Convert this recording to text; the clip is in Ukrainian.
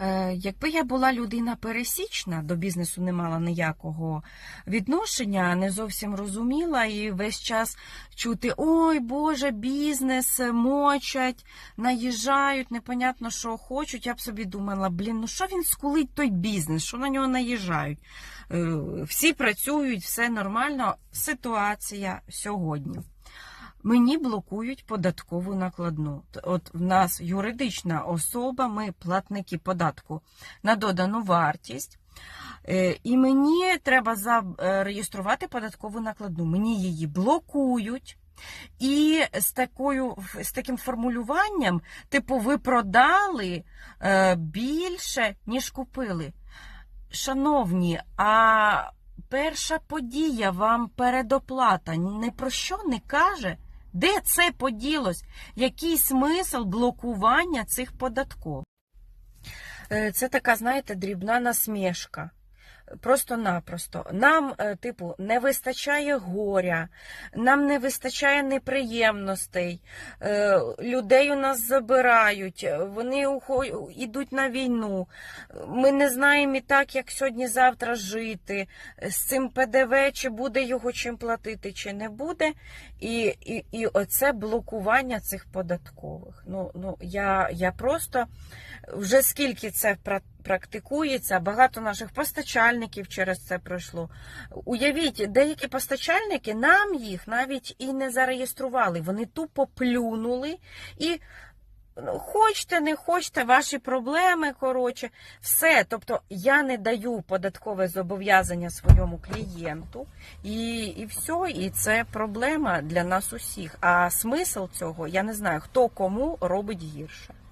Е, Якби я була людина пересічна, до бізнесу не мала ніякого відношення, не зовсім розуміла і весь час чути: ой, Боже, бізнес е, мочать, наїжджають, непонятно, що хочуть. Я б собі думала, блін, ну що він скулить той бізнес, що на нього наїжджають? Е, Всі працюють, все нормально. Ситуація сьогодні. Мені блокують податкову накладну. От в нас юридична особа, ми платники податку на додану вартість. Е, І мені треба зареєструвати податкову накладну. Мені її блокують. І з, такою, з таким формулюванням, типу, ви продали е, більше, ніж купили. Шановні, а перша подія вам передоплата ні про що не каже? Де це поділось? Який смисл блокування цих податків? Е, Це така, знаєте, дрібна насмішка. Просто-напросто. Нам, е, типу, не вистачає горя, нам не вистачає неприємностей, е, людей у нас забирають, вони йдуть на війну. Ми не знаємо і так, як сьогодні-завтра жити, з цим ПДВ, чи буде його чим платити, чи не буде. І, і, і оце блокування цих податкових. Ну, ну я, я просто вже скільки це практикується, багато наших постачальників через це пройшло. Уявіть, деякі постачальники нам їх навіть і не зареєстрували. Вони тупо плюнули і. ну, Хочете, не хочете, ваші проблеми, коротше, все. Тобто я не даю податкове зобов'язання своєму клієнту, і, і все, і це проблема для нас усіх. А смисл цього я не знаю, хто кому робить гірше.